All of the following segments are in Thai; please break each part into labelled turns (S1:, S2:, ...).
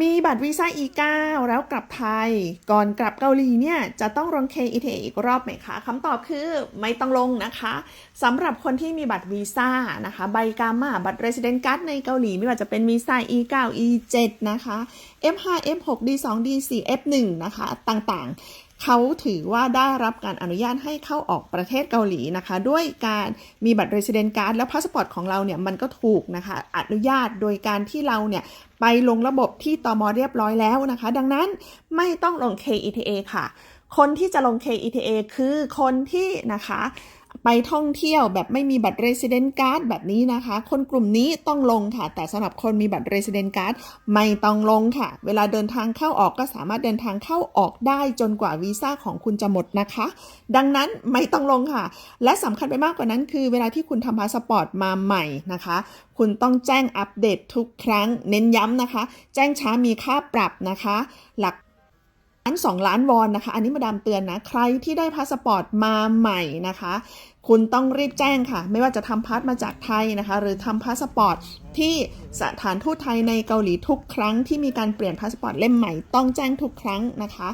S1: มีบัตรวีซ่า E9 แล้วกลับไทย ก่อนกลับเกาหลีเนี่ย จะต้องลง KETA อีกรอบไหมคะคำตอบคือไม่ต้องลงนะคะสำหรับคนที่มีบัตรวีซ่านะคะ ใบกามาบัตร Resident Card ในเกาหลีไม่ว่าจะเป็นวีซ่า E9 E7 นะคะ F5 F6 D2 D4 F1 นะคะ ต่างๆ เขาถือว่าได้รับการอนุญาตให้เข้าออกประเทศเกาหลีนะคะ ด้วยการมีบัตร Resident Card แล้วพาสปอร์ตของเราเนี่ยมันก็ถูกนะคะ อนุญาตโดยการที่เราเนี่ยไปลงระบบที่ตมเรียบร้อยแล้วนะคะ ดังนั้นไม่ต้องลง KETA ค่ะ คนที่จะลง KETA คือคนที่นะคะ ไปท่องเที่ยวแบบไม่มีบัตร Resident Card แบบนี้นะคะ คนกลุ่มนี้ต้องลงค่ะ แต่สำหรับคนมีบัตร Resident Card ไม่ต้องลงค่ะ เวลาเดินทางเข้าออกก็สามารถเดินทางเข้าออกได้จนกว่าวีซ่าของคุณจะหมดนะคะ ดังนั้นไม่ต้องลงค่ะ และสำคัญไปมากกว่านั้นคือ เวลาที่คุณทำพาสปอร์ตมาใหม่นะคะ คุณต้องแจ้งอัปเดตทุกครั้ง เน้นย้ำนะคะ แจ้งช้ามีค่าปรับนะคะ หลัก ล้น2 ล้านวอนนะคะ อันนี้มาดามเตือนนะ ใครที่ได้พาสปอร์ตมาใหม่นะคะ คุณต้องรีบแจ้งค่ะ ไม่ว่าจะทำพาสมาจากไทยนะคะ หรือทำพาสปอร์ตที่สถานทูตไทยในเกาหลีทุกครั้งที่มีการเปลี่ยนพาสปอร์ตเล่มใหม่ต้องแจ้งทุกครั้งนะคะ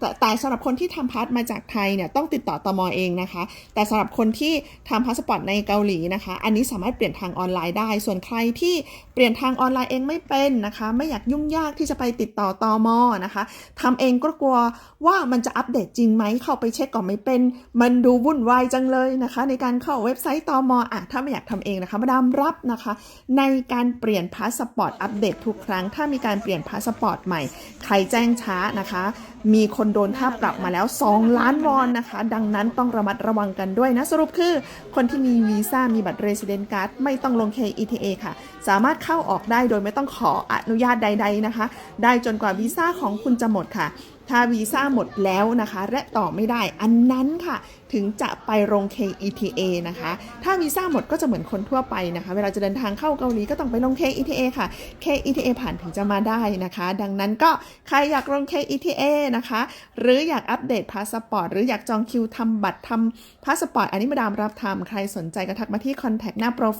S1: แต่แต่สำหรับคนที่ทำพาสมาจากไทยเนี่ยต้องติดต่อตมเองนะคะ แต่สำหรับคนที่ทำพาสปอร์ตในเกาหลีนะคะ อันนี้สามารถเปลี่ยนทางออนไลน์ได้ ส่วนใครที่เปลี่ยนทางออนไลน์เองไม่เป็นนะคะ ไม่อยากยุ่งยากที่จะไปติดต่อตมนะคะทำเองก็กลัวว่ามันจะอัปเดตจริงไหมเข้าไปเช็คก่อนไม่เป็น มันดูวุ่นวายจังเลยนะคะในการเข้าเว็บไซต์ตอมอะถ้าไม่อยากทำเองนะคะมาดามรับนะคะ ในการเปลี่ยนพาสปอร์ตอัปเดตทุกครั้ง ถ้ามีการเปลี่ยนพาสปอร์ตใหม่ ใครแจ้งช้านะคะ มีคนโดนค่าปรับมาแล้ว 2 ล้านวอนนะคะ ดังนั้นต้องระมัดระวังกันด้วยนะ สรุปคือ คนที่มีวีซ่ามีบัตร Resident Card ไม่ต้องลง KETA ค่ะ สามารถเข้าออกได้โดยไม่ต้องขออนุญาตใด ๆนะคะ ได้จนกว่าวีซ่าของคุณจะหมดค่ะ ถ้าวีซ่าหมดแล้วนะคะ และต่อไม่ได้อันนั้นค่ะ ถึงจะไปลง KETA นะคะ ถ้าวีซ่าหมดก็จะเหมือนคนทั่วไปนะคะ เวลาจะเดินทางเข้าเกาหลีก็ต้องไปลง KETA ค่ะ KETA ผ่านถึงจะมาได้นะคะ ดังนั้นก็ใครอยากลง KETA นะคะ หรืออยากอัปเดตพาสปอร์ตหรืออยากจองคิวทำบัตรทำพาสปอร์ตอันนี้มาดามรับทำใครสนใจก็ทักมาที่คอนแทคหน้าโปรไฟล์